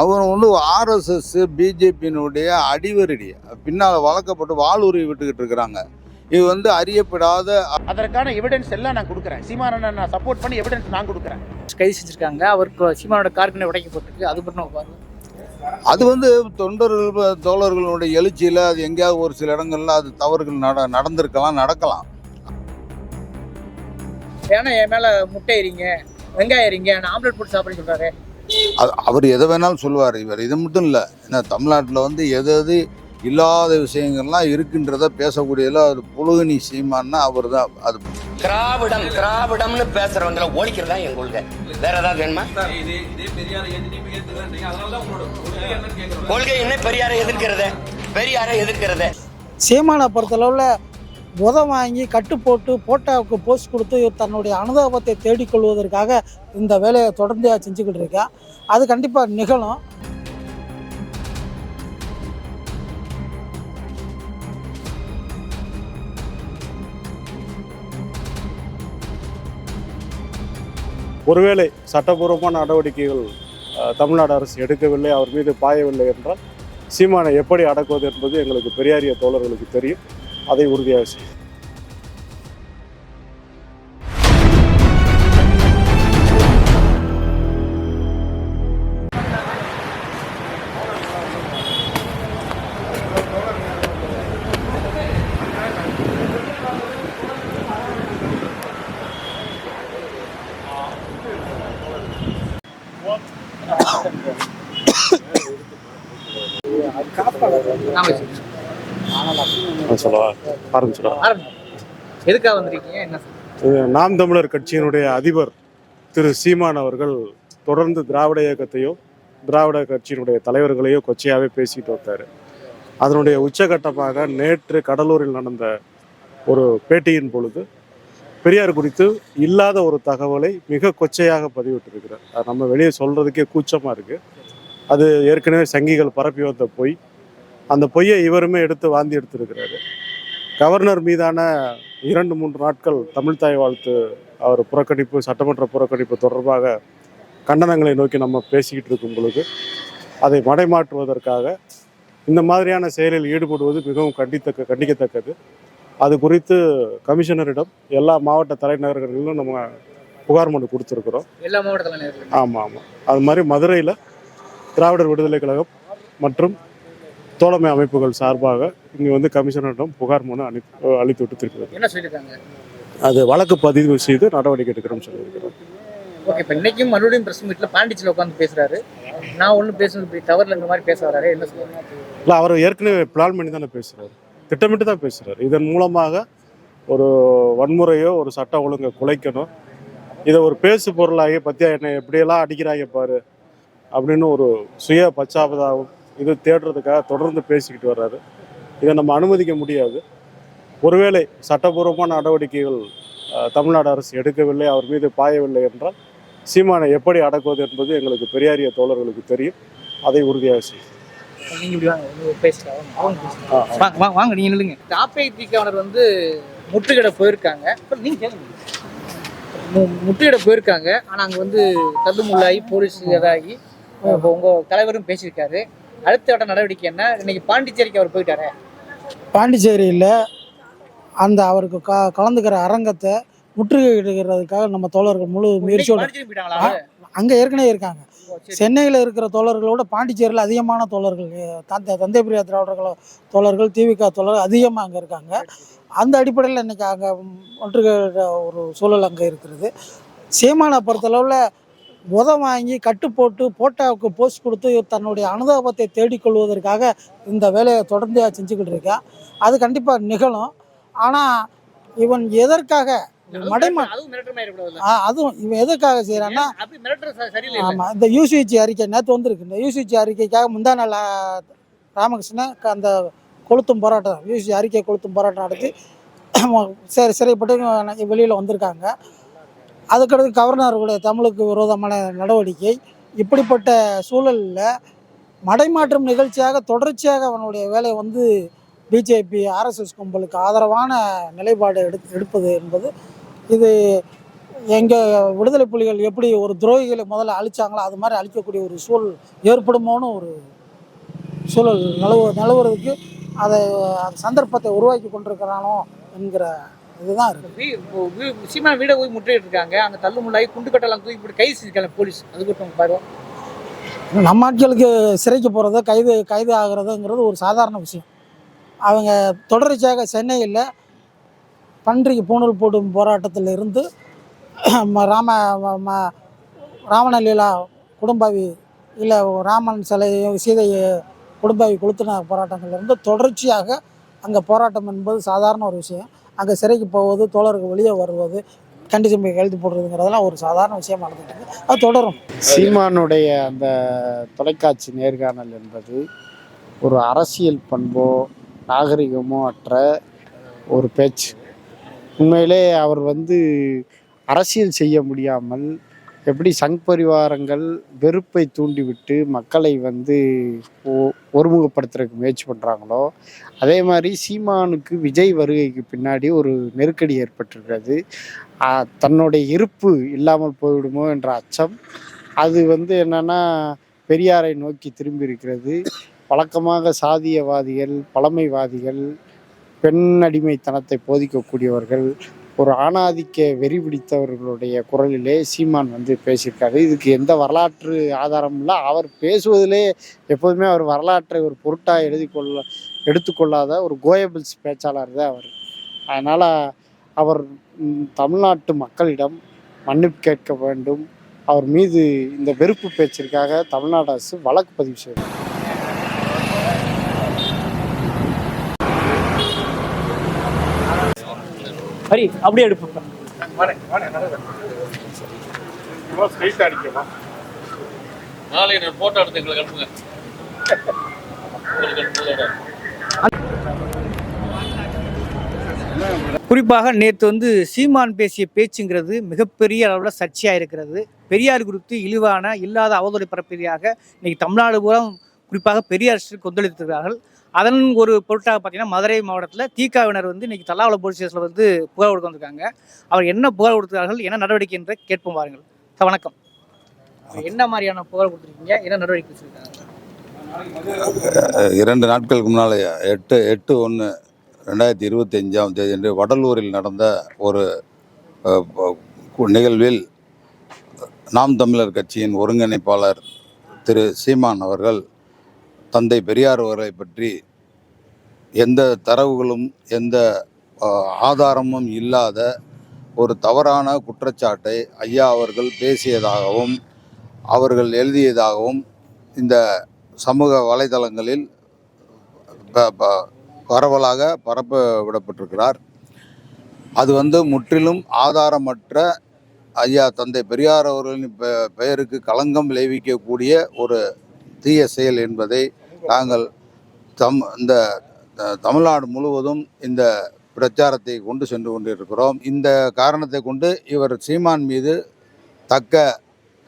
அவர் வந்து ஆர்எஸ்எஸ் பிஜேபியினுடைய அடிவரடி. பின்னால் வளர்க்கப்பட்டு வாளுரி விட்டுக்கிட்டு இருக்கிறாங்க. இது வந்து அறியப்படாத அதற்கான எவிடன்ஸ் எல்லாம் நான் கொடுக்குறேன். சீமானனை நான் சப்போர்ட் பண்ணி எவிடன்ஸ் நான் கொடுக்குறேன். கைது செஞ்சிருக்காங்க. அவருக்கு சீமானோட கார்கனை உடைக்கப்பட்டிருக்கு அது மட்டும் பாருங்க. அது வந்து தொண்டர்கள் தோழர்களுடைய எழுச்சியில் அது எங்கேயாவது ஒரு சில இடங்கள்ல அது தவறுகள் நட நடந்திருக்கலாம் நடக்கலாம். ஏன்னா என் மேல முட்டை எறிங்க வெங்காயம் எறிங்க நான் ஆம்லெட் போட்டு சாப்பிட சொல்றாரு. அது அவர் எதை வேணாலும் சொல்லுவார் இவர். இது மட்டும் இல்லை ஏன்னா தமிழ்நாட்டில் வந்து எது எது இல்லாத விஷயங்கள்லாம் இருக்குன்றத பேசக்கூடியதில் அது புழுகனி சீமான்னா அவர் தான் அது திராவிடம் திராவிடம்னு பேசுறவங்களை ஒழிக்கிறதா என் கொள்கை? வேற ஏதாவது வேணுமா? கொள்கை என்ன? பெரியாரை எதிர்க்கிறத? பெரியாரை எதிர்க்கிறத? சீமானை பொறுத்தளவில் உத வாங்கி கட்டு போட்டு போட்டாவுக்கு போஸ்ட் கொடுத்து தன்னுடைய அனுதாபத்தை தேடிக்கொள்வதற்காக இந்த வேலையை தொடர்ந்து செஞ்சுக்கிட்டு இருக்கேன் அது கண்டிப்பாக நிகழும். ஒருவேளை சட்டபூர்வமான நடவடிக்கைகள் தமிழ்நாடு அரசு எடுக்கவில்லை அவர் மீது பாயவில்லை என்றால் சீமானை எப்படி அடக்குவது என்பது எங்களுக்கு பெரியாரிய தோழர்களுக்கு தெரியும். அதை உறுதியாக செய்யும். சொல்லவா? ஆரம்பிச்சிடா ஆரம்பிங்க எதுக்காக வந்திருக்கீங்க? என்ன இது நாம் தமிழர் கட்சியினுடைய அதிபர் திரு சீமான் அவர்கள் தொடர்ந்து திராவிட இயக்கத்தையும் திராவிட கட்சியினுடைய தலைவர்களையும் கொச்சையாகவே பேசிட்டு வந்தார். அதனுடைய உச்சகட்டமாக நேற்று கடலூரில் நடந்த ஒரு பேட்டியின் பொழுது பெரியார் குறித்து இல்லாத ஒரு தகவலை மிக கொச்சையாக பதிவிட்டிருக்கிறார். அது நம்ம வெளியே சொல்றதுக்கே கூச்சமாக இருக்கு. அது ஏற்கனவே சங்கிகள் பரப்பி வந்த பொய். அந்த பொய்யை இவருமே எடுத்து வாந்தி எடுத்திருக்கிறாரு. கவர்னர் மீதான இரண்டு மூன்று நாட்கள் தமிழ்தாய் வாழ்த்து அவர் புறக்கணிப்பு சட்டமன்ற புறக்கணிப்பு தொடர்பாக கண்டனங்களை நோக்கி நம்ம பேசிக்கிட்டு இருக்கும் பொழுது அதை மடைமாற்றுவதற்காக இந்த மாதிரியான செயலில் ஈடுபடுவது மிகவும் கண்டித்தக்க கண்டிக்கத்தக்கது. அது குறித்து கமிஷனரிடம் எல்லா மாவட்ட தலைநகர்களிலும் நம்ம புகார் மனு கொடுத்துருக்குறோம். எல்லா மாவட்ட தலைநகர்களும் ஆமாம் ஆமாம் அது மாதிரி மதுரையில் திராவிடர் விடுதலை கழகம் மற்றும் தோழமை அமைப்புகள் சார்பாக இங்கே வந்து கமிஷனரிடம் புகார் மனு அனுப்பி அளித்து விட்டு திருப்பி அது வழக்கு பதிவு செய்து நடவடிக்கை எடுக்கிறோம்னு சொல்லியிருக்கிறோம் ஓகே இப்போ இன்னைக்கும் மறுபடியும் பிரஸ் மீட்ல பாண்டிச்சில் உட்காந்து பேசுறாரு. நான் ஒன்றும் பேசுறது இப்படி தவறுல இந்த மாதிரி பேச வராரு என்ன சொல்லுவாங்க இல்லை அவர் ஏற்கனவே பிளான் பண்ணி தானே பேசுகிறாரு திட்டமிட்டு தான் பேசுகிறார் இதன் மூலமாக ஒரு வன்முறையோ ஒரு சட்ட ஒழுங்கை குலைக்கணும். இதை ஒரு பேசு பொருளாகி பத்தியா என்னை எப்படியெல்லாம் அடிக்கிறாங்க பாரு அப்படின்னு ஒரு சுய பச்சாபதாவும் இது தேடுறதுக்காக தொடர்ந்து பேசிக்கிட்டு வர்றாரு. இதை நம்ம அனுமதிக்க முடியாது. ஒருவேளை சட்டபூர்வமான நடவடிக்கைகள் தமிழ்நாடு அரசு எடுக்கவில்லை அவர் மீது பாயவில்லை என்றால் சீமானை எப்படி அடக்குவது என்பது எங்களுக்கு பெரியாரிய தோழர்களுக்கு தெரியும். அதை உறுதியாக செய்யும் வாங்க நீங்க நில்லுங்க. தாப்பை தீக்காவனர் வந்து முற்றுகையிட போயிருக்காங்க. அப்புறம் நீங்க கேளுங்க. மு- முற்றுகையிட போயிருக்காங்க. ஆனா அங்க வந்து தள்ளுமுள்ளாகி போலீஸ் இதாகி இப்போ உங்க தலைவரும் பேசியிருக்காரு. அடுத்த கட்ட நடவடிக்கை என்ன? இன்னைக்கு பாண்டிச்சேரிக்கு அவர் போயிட்டாரு. பாண்டிச்சேரியில் அந்த அவருக்கு க கலந்துக்கிற அரங்கத்தை முற்றுகையிடுகிறதுக்காக நம்ம தோழர்கள் முழு முயற்சியோட அங்கே ஏற்கனவே இருக்காங்க. சென்னையில் இருக்கிற தோழர்களோட பாண்டிச்சேரியில் அதிகமான தோழர்கள் தந்தை தந்தை பிரியா திராவிடர்கள தோழர்கள் திவிக தோழர்கள் அதிகமாக அங்கே இருக்காங்க. அந்த அடிப்படையில் இன்னைக்கு அங்கே ஒன்றுகிற ஒரு சூழல் அங்கே இருக்கிறது. சீமானை பொறுத்தளவில் உத வாங்கி கட்டு போட்டு போட்டாவுக்கு போஸ்ட் கொடுத்து தன்னுடைய அனுதாபத்தை தேடிக்கொள்வதற்காக இந்த வேலையை தொடர்ந்து செஞ்சுக்கிட்டு இருக்கேன் அது கண்டிப்பாக நிகழும். ஆனால் இவன் எதற்காக அதுவும் மடைமா மிரட்டல், அதுவும் இவன் எதுக்காக செய்கிறான்னா ஆமாம் இந்த யூசிஹெச் அறிக்கை நேற்று வந்திருக்கு. இந்த யூசிஹெச் அறிக்கைக்காக முந்தா நாள் ராமகிருஷ்ணன் அந்த கொளுத்தும் போராட்டம் யூசி அறிக்கை கொளுத்தும் போராட்டம் நடத்தி சரி சிறைப்பட்டு வெளியில் வந்திருக்காங்க. அதுக்கடுத்து கவர்னருடைய தமிழுக்கு விரோதமான நடவடிக்கை. இப்படிப்பட்ட சூழலில் மடைமாற்றம் நிகழ்ச்சியாக தொடர்ச்சியாக அவனுடைய வேலை வந்து பிஜேபி ஆர்எஸ்எஸ் கும்பலுக்கு ஆதரவான நிலைப்பாடு எடு எடுப்பது என்பது இது எங்கள் விடுதலை புலிகள் எப்படி ஒரு துரோகிகளை முதல்ல அழிச்சாங்களோ அது மாதிரி அழிக்கக்கூடிய ஒரு சூழல் ஏற்படுமோன்னு ஒரு சூழல் நிலவு நிலவுறதுக்கு அதை சந்தர்ப்பத்தை உருவாக்கி கொண்டிருக்கிறானோ என்கிற இதுதான் இப்போ வீ- சீமான் வீடை போய் முற்றுகையிட்டு இருக்காங்க அங்க தள்ளு முள்ளாகி குண்டு கட்டெல்லாம் தூக்கி போட்டு கைது செஞ்சிருக்காங்க போலீஸ். அது மட்டும் பாரு நம்ம ஆட்களுக்கு சிறைக்கு போகிறது கைது கைது ஆகிறதுங்கிறது ஒரு சாதாரண விஷயம். அவங்க தொடர்ச்சியாக சென்னையில் பன்றிக்கு பூணூல் போடும் போராட்டத்தில் இருந்து ராம ராவணலீலா குடும்பாவி இல்லை ராமன் சிலையை சீதையை குடும்பாவி கொளுத்தின போராட்டங்கள்லேருந்து தொடர்ச்சியாக அங்கே போராட்டம் என்பது சாதாரண ஒரு விஷயம். அங்கே சிறைக்கு போவது தோழர்கள் வெளியே வருவது கண்டிஷன் போய் கழுத்து போடுறதுங்கிறதெல்லாம் ஒரு சாதாரண விஷயம் நடந்துட்டு இருக்கு. அது தொடரும். சீமானுடைய அந்த தொலைக்காட்சி நேர்காணல் என்பது ஒரு அரசியல் பண்போ நாகரிகமோ அற்ற ஒரு பேச்சு. உண்மையிலே அவர் வந்து அரசியல் செய்ய முடியாமல் எப்படி சங் பரிவாரங்கள் வெறுப்பை தூண்டிவிட்டு மக்களை வந்து ஒ- ஒருமுகப்படுத்துறதுக்கு முயற்சி பண்ணுறாங்களோ அதே மாதிரி சீமானுக்கு விஜய் வருகைக்கு பின்னாடி ஒரு நெருக்கடி ஏற்பட்டிருக்கிறது. தன்னுடைய இருப்பு இல்லாமல் போய்விடுமோ என்ற அச்சம். அது வந்து என்னன்னா பெரியாரை நோக்கி திரும்பி இருக்கிறது வழக்கமாக சாதியவாதிகள் பழமைவாதிகள் பெண் அடிமைத்தனத்தை போதிக்கக்கூடியவர்கள் ஒரு ஆணாதிக்க வெறி பிடித்தவர்களுடைய குரலிலே சீமான் வந்து பேசியிருக்காரு. இதுக்கு எந்த வரலாற்று ஆதாரமும் இல்லை. அவர் பேசுவதிலே எப்போதுமே அவர் வரலாற்றை ஒரு பொருட்டாக எழுதி கொள்ள எடுத்துக்கொள்ளாத ஒரு கோயபிள்ஸ் பேச்சாளர் தான் அவர். அதனால் அவர் தமிழ்நாட்டு மக்களிடம் மன்னிப்பு கேட்க வேண்டும். அவர் மீது இந்த வெறுப்பு பேச்சிற்காக தமிழ்நாடு அரசு வழக்கு பதிவு செய்தார் ஹரி அப்படியே எடுப்பு நாளை நான் போட்டோ எடுத்து எங்களுக்கு அனுப்புங்க உங்களுக்கு அனுப்புதோட குறிப்பாக நேற்று வந்து சீமான் பேசிய பேச்சுங்கிறது மிகப்பெரிய அளவில் சர்ச்சையாக இருக்கிறது. பெரியார் குறித்து இழிவான இல்லாத அவதூறு பரப்பியாக இன்னைக்கு தமிழ்நாடு பூரா குறிப்பாக பெரியார் அரசு கொந்தளித்திருக்கிறார்கள். அதன் ஒரு பொருட்டாக பார்த்தீங்கன்னா மதுரை மாவட்டத்தில் தீக்காவினர் வந்து இன்னைக்கு தல்லாவளம் போலீஸ் ஸ்டேஷனில் வந்து புகார் கொடுக்க வந்திருக்காங்க. அவர் என்ன புகார் கொடுத்தார்கள் என்ன நடவடிக்கை என்று கேட்போம் பாருங்கள். வணக்கம். என்ன மாதிரியான புகார் கொடுத்துருக்கீங்க என்ன நடவடிக்கை வச்சிருக்காங்க இரண்டு நாட்களுக்கு முன்னால் எட்டு எட்டு ஒன்று ரெண்டாயிரத்தி இருபத்தி அஞ்சாம் தேதி அன்று வடலூரில் நடந்த ஒரு நிகழ்வில் நாம் தமிழர் கட்சியின் ஒருங்கிணைப்பாளர் திரு சீமான் அவர்கள் தந்தை பெரியார் அவர்களை பற்றி எந்த தரவுகளும் எந்த ஆதாரமும் இல்லாத ஒரு தவறான குற்றச்சாட்டை ஐயா அவர்கள் பேசியதாகவும் அவர்கள் எழுதியதாகவும் இந்த சமூக வலைதளங்களில் ப- ப- பரவலாக பரப்ப விடப்பட்டிருக்கிறார். அது வந்து முற்றிலும் ஆதாரமற்ற ஐயா தந்தை பெரியார் அவர்களின் பெ- பெயருக்கு களங்கம் விளைவிக்கக்கூடிய ஒரு தீய செயல் என்பதை நாங்கள் தம் இந்த தமிழ்நாடு முழுவதும் இந்த பிரச்சாரத்தை கொண்டு சென்று கொண்டிருக்கிறோம். இந்த காரணத்தை கொண்டு இவர் சீமான் மீது தக்க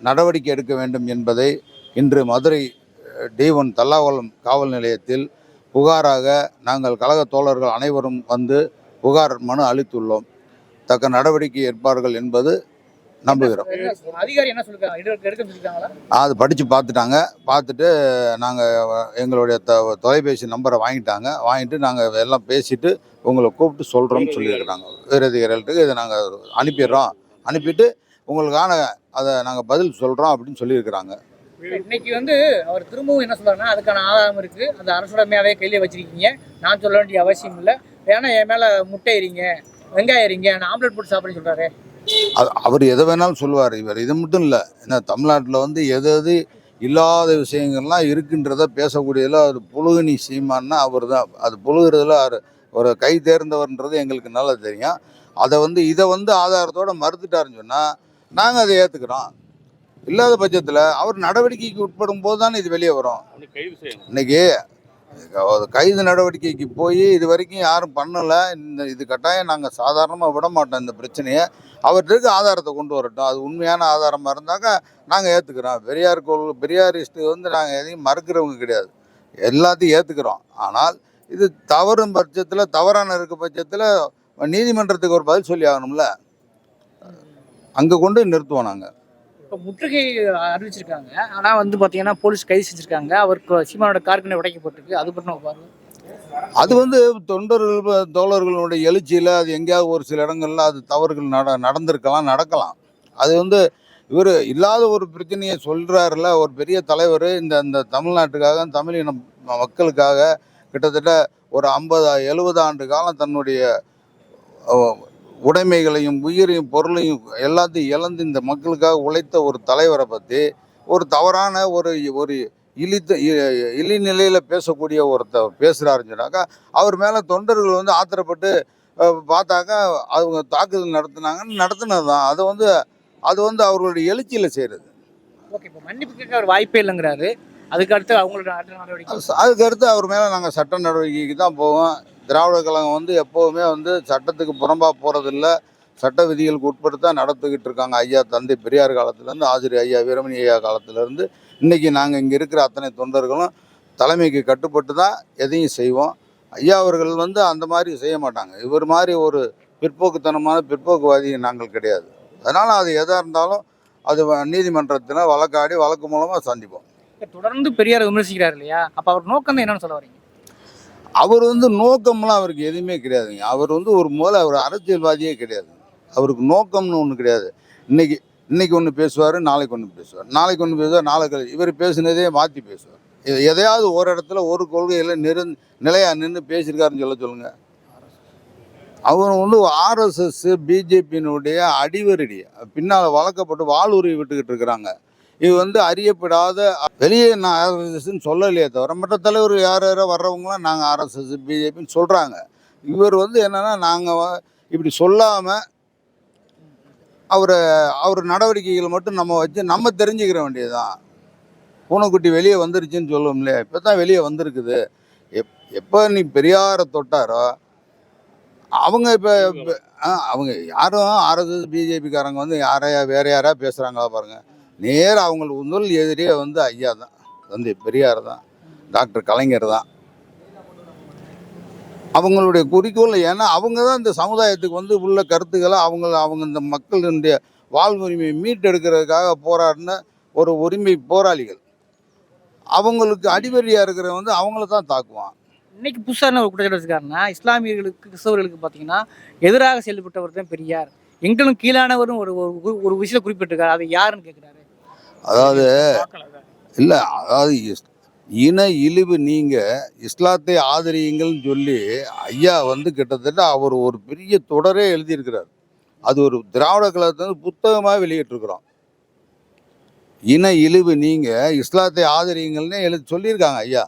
நடவடிக்கை எடுக்க வேண்டும் என்பதை இன்று மதுரை டி ஒன் தல்லாவளம் காவல் நிலையத்தில் புகாராக நாங்கள் கழக தோழர்கள் அனைவரும் வந்து புகார் மனு அளித்துள்ளோம். தக்க நடவடிக்கை எடுப்பார்கள் என்பது நம்புகிறோம். அது படித்து பார்த்துட்டாங்க. பார்த்துட்டு நாங்கள் எங்களுடைய த தொலைபேசி நம்பரை வாங்கிட்டாங்க. வாங்கிட்டு நாங்கள் எல்லாம் பேசிட்டு உங்களை கூப்பிட்டு சொல்கிறோம்னு சொல்லியிருக்கிறாங்க. உயரதிகாரிகளுக்கு இதை நாங்கள் அனுப்பிடுறோம். அனுப்பிட்டு உங்களுக்கான அதை நாங்கள் பதில் சொல்கிறோம் அப்படின்னு சொல்லியிருக்கிறாங்க. இன்னைக்கு வந்து அவர் திரும்பவும் என்ன சொல்றாருன்னா அதுக்கான ஆதாரம் இருக்கு. அந்த அரசுடமையாவே கையில வச்சிருக்கீங்க. நான் சொல்ல வேண்டிய அவசியம் இல்லை. வேணா என் மேல முட்டை எறிங்க வெங்காயம் எறிங்க நான் ஆம்லெட் போட்டு சாப்பிடுன்னு சொல்றாரு. அவர் எதை வேணாலும் சொல்லுவார் இவர். இது மட்டும் இல்லை ஏன்னா தமிழ்நாட்டில் வந்து எது எது இல்லாத விஷயங்கள்லாம் இருக்குன்றத பேசக்கூடியதில் அது புழுகுனி சீமான்னா அவர் தான் அது புழுகிறதுல அவர் ஒரு கை தேர்ந்தவர்ன்றது எங்களுக்கு நல்லா தெரியும். அதை வந்து இதை வந்து ஆதாரத்தோட மறுத்துட்டாருன்னு சொன்னால் நாங்கள் அதை ஏற்றுக்கிறோம் இல்லாத பட்சத்தில் அவர் நடவடிக்கைக்கு உட்படும் போது தானே இது வெளியே வரும். இன்னைக்கு கைது நடவடிக்கைக்கு போய் இது வரைக்கும் யாரும் பண்ணலை. இந்த இது கட்டாயம் நாங்கள் சாதாரணமாக விட மாட்டோம் இந்த பிரச்சனையை. அவர்கிட்ட ஆதாரத்தை கொண்டு வரட்டும். அது உண்மையான ஆதாரமாக இருந்தாக்கா நாங்கள் ஏற்றுக்கிறோம் பெரியார் கோள் பெரியாரிஸ்ட்டு வந்து நாங்கள் எதையும் மறுக்கிறவங்க கிடையாது. எல்லாத்தையும் ஏற்றுக்கிறோம் ஆனால் இது தவறும் பட்சத்தில் தவறான இருக்க பட்சத்தில் நீதிமன்றத்துக்கு ஒரு பதில் சொல்லி ஆகணும்ல? அங்கே கொண்டு நிறுத்துவோம் நாங்கள் இப்போ முற்றுகை அறிவிச்சிருக்காங்க. ஆனால் வந்து பார்த்தீங்கன்னா போலீஸ் கைது செஞ்சுருக்காங்க. அவருக்கு சீமானோட கார்கனை உடைக்கப்பட்டிருக்கு. அது பற்றி பாருங்கள் அது வந்து தொண்டர்கள் தோழர்களுடைய எழுச்சியில் அது எங்கேயாவது ஒரு சில இடங்கள்ல அது தவறுகள் நட நடந்திருக்கலாம் நடக்கலாம். அது வந்து இவர் இல்லாத ஒரு பிரச்சனையை சொல்கிறாருல ஒரு பெரிய தலைவர் இந்த இந்த தமிழ்நாட்டுக்காக தமிழின மக்களுக்காக கிட்டத்தட்ட ஒரு ஐம்பது எழுபது ஆண்டு காலம் தன்னுடைய உடைமைகளையும் உயிரையும் பொருளையும் எல்லாத்தையும் இழந்து இந்த மக்களுக்காக உழைத்த ஒரு தலைவரை பற்றி ஒரு தவறான ஒரு ஒரு இழித்த இ- இழிநிலையில் பேசக்கூடிய ஒருத்தர் பேசுகிறாருன்னு சொன்னாக்கா அவர் மேலே தொண்டர்கள் வந்து ஆத்திரப்பட்டு பார்த்தாக்கா அவங்க தாக்குதல் நடத்துனாங்கன்னு நடத்துனது தான். அது வந்து அது வந்து அவர்களுடைய எழுச்சியில் செய்கிறது ஓகே இப்போ மன்னிப்பு கேட்க வாய்ப்பே இல்லைங்கிறாரு. அதுக்கு அடுத்து அவங்களோட அதுக்கு அடுத்து அவர் மேலே நாங்கள் சட்ட நடவடிக்கைக்கு தான் போவோம். திராவிட கழகம் வந்து எப்போவுமே வந்து சட்டத்துக்கு புறம்பா போகிறதில்ல சட்ட விதிகளுக்கு உட்பட்டு தான் நடத்திக்கிட்டு இருக்காங்க. ஐயா தந்தை பெரியார் காலத்துலேருந்து ஆசிரியர் ஐயா வீரமணி ஐயா காலத்துலேருந்து. இன்றைக்கி நாங்கள் இங்கே இருக்கிற அத்தனை தொண்டர்களும் தலைமைக்கு கட்டுப்பட்டு தான் எதையும் செய்வோம். ஐயா அவர்கள் வந்து அந்த மாதிரி செய்ய மாட்டாங்க. இவர் மாதிரி ஒரு பிற்போக்குத்தனமான பிற்போக்குவாதி நாங்கள் கிடையாது. அதனால் அது எதாக இருந்தாலும் அது நீதிமன்றத்தில் வழக்காடி வழக்கு மூலமாக சந்திப்போம். தொடர்ந்து பெரியார் விமர்சிக்கிறார் இல்லையா? அப்ப அவர் நோக்கம் என்னன்னு சொல்ல வரீங்க? அவர் வந்து நோக்கம்லாம் அவருக்கு எதுவுமே கிடையாதுங்க. அவர் வந்து ஒரு முதல்ல அவர் அரசியல்வாதியே கிடையாது. அவருக்கு நோக்கம்னு ஒன்று கிடையாது. இன்னைக்கு இன்னைக்கு ஒன்று பேசுவார் நாளைக்கு ஒன்று பேசுவார். நாளைக்கு ஒன்று பேசுவார் நாளைக்கு கழிச்சு இவர் பேசுனதே மாற்றி பேசுவார். எதையாவது ஒரு இடத்துல ஒரு கொள்கையில் நிறு நிலையாக நின்று பேசியிருக்காருன்னு சொல்ல சொல்லுங்கள் அவர் வந்து ஆர்எஸ்எஸ் பிஜேபியினுடைய அடிவரடி. பின்னால் வளர்க்கப்பட்டு வாளுரி விட்டுக்கிட்டு இருக்கிறாங்க. இது வந்து அறியப்படாத வெளியே நான் ஆர்எஸ்எஸ்ன்னு சொல்லலையே தவிர மற்ற தலைவர் யார் யாரோ வர்றவங்களாம் நாங்கள் ஆர்எஸ்எஸ் பிஜேபின்னு சொல்கிறாங்க இவர் வந்து என்னென்னா நாங்கள் இப்படி சொல்லாமல் அவரை அவர் நடவடிக்கைகள் மட்டும் நம்ம வச்சு நம்ம தெரிஞ்சுக்கிற வேண்டியதுதான். பூனைக்குட்டி வெளியே வந்துருச்சுன்னு சொல்லுவோம் இல்லையா? இப்போ தான் வெளியே வந்திருக்குது. எப் எப்போ நீ பெரியாரை தொட்டாரோ அவங்க இப்போ அவங்க யாரும் ஆர்எஸ்எஸ் பிஜேபிக்காரங்க வந்து யாரையா வேற யாரா பேசுகிறாங்களா பாருங்கள் நேராக அவங்களுக்கு முதல் எதிரியே வந்து ஐயா தான் தந்தை பெரியார் தான் டாக்டர் கலைஞர் தான் அவங்களுடைய குறிக்கோள் ஏன்னா அவங்க தான் இந்த சமுதாயத்துக்கு வந்து உள்ள கருத்துக்களை அவங்க அவங்க இந்த மக்களுடைய வாழ்வுரிமையை மீட்டெடுக்கிறதுக்காக போராடின ஒரு உரிமை போராளிகள். அவங்களுக்கு அடிவரியாக இருக்கிற வந்து அவங்கள தான் தாக்குவான். இன்னைக்கு புதுசாக என்ன ஒரு குற்றச்சாட்டு வச்சிருக்காருன்னா இஸ்லாமியர்களுக்கு கிறிஸ்தவர்களுக்கு பார்த்தீங்கன்னா எதிராக செயல்பட்டவர் தான் பெரியார். எங்களும் கீழானவரும் ஒரு ஒரு விஷயம் குறிப்பிட்டிருக்காரு. அது யாருன்னு கேட்குறாரு அதாவது இல்லை அதாவது இன இழிவு நீங்கள் இஸ்லாத்தை ஆதரியுங்கள்னு சொல்லி ஐயா வந்து கிட்டத்தட்ட அவர் ஒரு பெரிய தொடரே எழுதியிருக்கிறார். அது ஒரு திராவிட கழகத்தை வந்து புத்தகமாக வெளியிட்டிருக்கிறோம். இன இழிவு நீங்கள் இஸ்லாத்தை ஆதரியுங்கள்னே எழுதி சொல்லியிருக்காங்க ஐயா.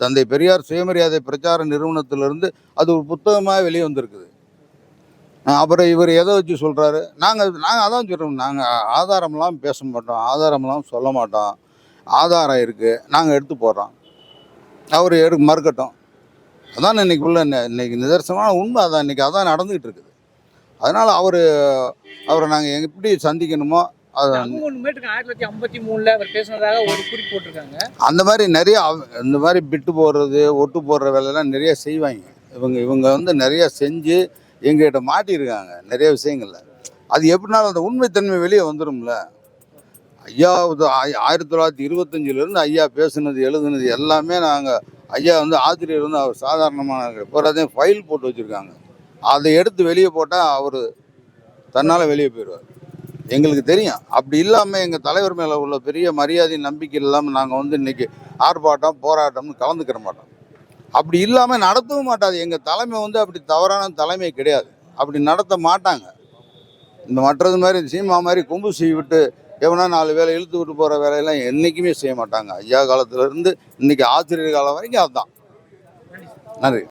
தந்தை பெரியார் சுயமரியாதை பிரச்சார நிறுவனத்திலிருந்து அது ஒரு புத்தகமாக வெளியே வந்திருக்குது அப்புறம் இவர் எதை வச்சு சொல்கிறாரு நாங்கள் நாங்கள் அதான் சொல்கிறோம் நாங்கள் ஆதாரம்லாம் பேச மாட்டோம் ஆதாரம்லாம் சொல்ல மாட்டோம். ஆதாரம் இருக்குது நாங்கள் எடுத்து போடுறோம். அவர் எடு மறுக்கட்டும். அதான் இன்னைக்கு உள்ள இன்னைக்கு நிதர்சனமான உண்மை அதான். இன்னைக்கு அதான் நடந்துகிட்டு இருக்குது. அதனால் அவர் அவரை நாங்கள் எப்படி சந்திக்கணுமோ அதை ஆயிரத்தி தொள்ளாயிரத்தி ஐம்பத்தி மூணுல அவர் பேசுனதாக ஒரு குறிப்பு போட்டிருக்காங்க. அந்த மாதிரி நிறைய இந்த மாதிரி பிட்டு போடுறது ஒட்டு போடுற வேலையெல்லாம் நிறைய செய்வாங்க. இவங்க இவங்க வந்து நிறைய செஞ்சு எங்ககிட்ட மாட்டியிருக்காங்க. நிறைய விஷயங்கள்ல. அது எப்படினாலும் அந்த உண்மைத்தன்மை வெளியே வந்துடும்ல ஐயாவது ஆயிரத்தி தொள்ளாயிரத்தி இருபத்தஞ்சிலிருந்து ஐயா பேசுனது எழுதுனது எல்லாமே நாங்கள் ஐயா வந்து ஆசிரியர் வந்து அவர் சாதாரணமான போகிறதையும் ஃபைல் போட்டு வச்சுருக்காங்க. அதை எடுத்து வெளியே போட்டால் அவர் தன்னால் வெளியே போயிடுவார். எங்களுக்கு தெரியும். அப்படி இல்லாமல் எங்கள் தலைவர் மேலே உள்ள பெரிய மரியாதை நம்பிக்கை இல்லாமல் நாங்கள் வந்து இன்றைக்கி ஆர்ப்பாட்டம் போராட்டம்னு கலந்துக்கிற மாட்டோம். அப்படி இல்லாமல் நடத்தவும் மாட்டாது. எங்கள் தலைமை வந்து அப்படி தவறான தலைமை கிடையாது. அப்படி நடத்த மாட்டாங்க. இந்த மற்றது மாதிரி சீமா மாதிரி கொம்பு செய்விட்டு எவனா நாலு வேலை இழுத்து விட்டு போகிற வேலையெல்லாம் என்றைக்குமே செய்ய மாட்டாங்க. ஐயா காலத்துலேருந்து இன்றைக்கி இன்னைக்கு ஆசிரியர் காலம் வரைக்கும் அதுதான். நன்றி.